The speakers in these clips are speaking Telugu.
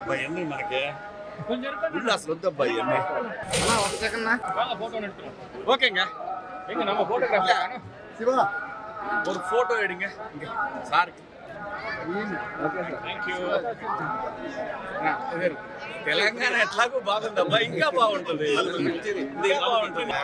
అబ్బాయి ఎన్ని మనకి ఉల్లు అసలు వద్దబ్బా ఇవన్నీ ஓகேங்க எங்க நம்ம போட்டோகிராஃபர் சிவா ஒரு போட்டோ எடுங்க இங்க சாருக்கு థ్యాంక్ యూ తెలంగాణ ఎట్లాగో బాగుందబ్బా ఇంకా బాగుంటుంది ఇది ఇంకా బాగుంటుంది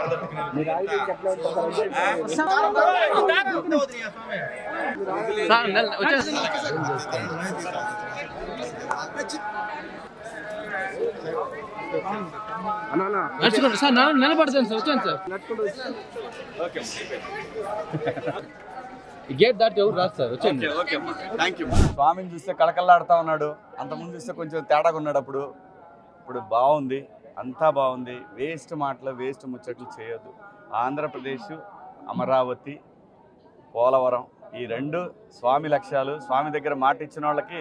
నడుచుకోండి సార్ నిల- నిలబడతాను సార్ వచ్చాను సార్. గేట్ దాటి ఎవరు రాదు సార్ వచ్చేయండి. యూ స్వామిని చూస్తే కళకళలాడుతా ఉన్నాడు. అంతకుముందు చూస్తే కొంచెం తేడాగా ఉన్నాడు అప్పుడు. ఇప్పుడు బాగుంది అంతా బాగుంది. వేస్ట్ మాటలు వేస్ట్ ముచ్చట్లు చేయొద్దు. ఆంధ్రప్రదేశ్ అమరావతి పోలవరం ఈ రెండు స్వామి లక్ష్యాలు స్వామి దగ్గర మాట ఇచ్చిన వాళ్ళకి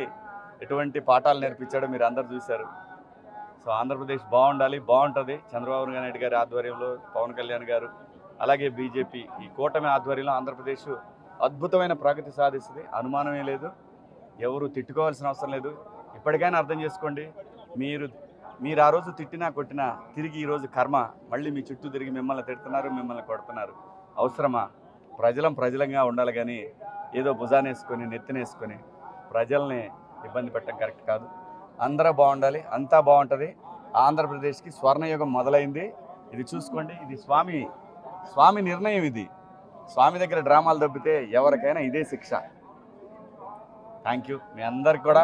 ఎటువంటి పాఠాలు నేర్పించాడో మీరు అందరు చూశారు. సో ఆంధ్రప్రదేశ్ బాగుండాలి బాగుంటుంది. చంద్రబాబు నాయుడు గారి ఆధ్వర్యంలో పవన్ కళ్యాణ్ గారు అలాగే బీజేపీ ఈ కూటమి ఆధ్వర్యంలో ఆంధ్రప్రదేశ్ అద్భుతమైన ప్రగతి సాధిస్తుంది. అనుమానమే లేదు. ఎవరు తిట్టుకోవాల్సిన అవసరం లేదు. ఇప్పటికైనా అర్థం చేసుకోండి. మీరు మీరు ఆ రోజు తిట్టినా కొట్టినా తిరిగి ఈరోజు కర్మ. మళ్ళీ మీ చుట్టూ తిరిగి మిమ్మల్ని తిడుతున్నారు మిమ్మల్ని కొడుతున్నారు. అవసరమా? ప్రజలం ప్రజలంగా ఉండాలి కానీ ఏదో భుజానేసుకొని నెత్తినేసుకొని ప్రజల్ని ఇబ్బంది పెట్టడం కరెక్ట్ కాదు. అందరూ బాగుండాలి అంతా బాగుంటుంది. ఆంధ్రప్రదేశ్కి స్వర్ణయుగం మొదలైంది. ఇది చూసుకోండి ఇది స్వామి స్వామి నిర్ణయం ఇది. స్వామి దగ్గర డ్రామాలు దొబ్బితే ఎవరికైనా ఇదే శిక్ష. థ్యాంక్ యూ మీ అందరికి కూడా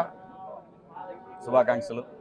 శుభాకాంక్షలు.